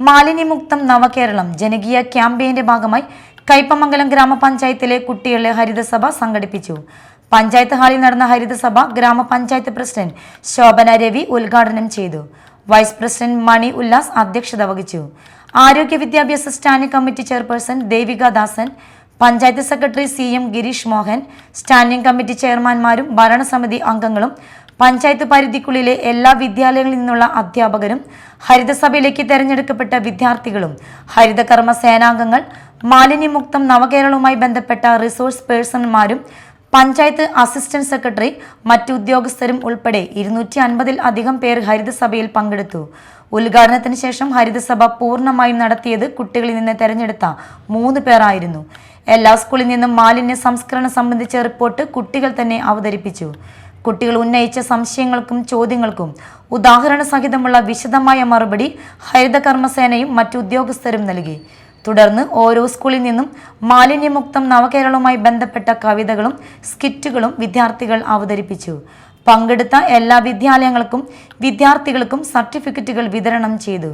മാലിന്യമുക്തം നവകേരളം ജനകീയ ക്യാമ്പയിന്റെ ഭാഗമായി കൈപ്പമംഗലം ഗ്രാമപഞ്ചായത്തിലെ കുട്ടികളെ ഹരിതസഭ സംഘടിപ്പിച്ചു. പഞ്ചായത്ത് ഹാളിൽ നടന്ന ഹരിതസഭ ഗ്രാമപഞ്ചായത്ത് പ്രസിഡന്റ് ശോഭന രവി ഉദ്ഘാടനം ചെയ്തു. വൈസ് പ്രസിഡന്റ് മണി ഉല്ലാസ് അധ്യക്ഷത വഹിച്ചു. ആരോഗ്യ വിദ്യാഭ്യാസ standing committee chairperson Devika Dasan panchayat secretary C M Girish Mohan standing committee ചെയർമാൻമാരും ഭരണസമിതി അംഗങ്ങളും പഞ്ചായത്ത് പരിധിക്കുള്ളിലെ എല്ലാ വിദ്യാലയങ്ങളിൽ നിന്നുള്ള അധ്യാപകരും ഹരിതസഭയിലേക്ക് തെരഞ്ഞെടുക്കപ്പെട്ട വിദ്യാർത്ഥികളും ഹരിതകർമ്മ സേനാംഗങ്ങൾ മാലിന്യമുക്തം നവകേരളവുമായി ബന്ധപ്പെട്ട റിസോഴ്സ് പേഴ്സൺമാരും പഞ്ചായത്ത് അസിസ്റ്റന്റ് സെക്രട്ടറി മറ്റു ഉദ്യോഗസ്ഥരും ഉൾപ്പെടെ ഇരുന്നൂറ്റി അൻപതിൽ അധികം പേർ ഹരിതസഭയിൽ പങ്കെടുത്തു. ഉദ്ഘാടനത്തിന് ശേഷം ഹരിതസഭ പൂർണമായും നടത്തിയത് കുട്ടികളിൽ നിന്ന് തെരഞ്ഞെടുത്ത മൂന്ന് പേരായിരുന്നു. എല്ലാ സ്കൂളിൽ നിന്നും മാലിന്യ സംസ്കരണം സംബന്ധിച്ച റിപ്പോർട്ട് കുട്ടികൾ തന്നെ അവതരിപ്പിച്ചു. കുട്ടികൾ ഉന്നയിച്ച സംശയങ്ങൾക്കും ചോദ്യങ്ങൾക്കും ഉദാഹരണ സഹിതമുള്ള വിശദമായ മറുപടി ഹരിതകർമ്മസേനയും മറ്റു ഉദ്യോഗസ്ഥരും നൽകി. തുടർന്ന് ഓരോ സ്കൂളിൽ നിന്നും മാലിന്യമുക്തം നവകേരളവുമായി ബന്ധപ്പെട്ട കവിതകളും സ്കിറ്റുകളും വിദ്യാർത്ഥികൾ അവതരിപ്പിച്ചു. പങ്കെടുത്ത എല്ലാ വിദ്യാലയങ്ങൾക്കും വിദ്യാർത്ഥികൾക്കും സർട്ടിഫിക്കറ്റുകൾ വിതരണം ചെയ്തു.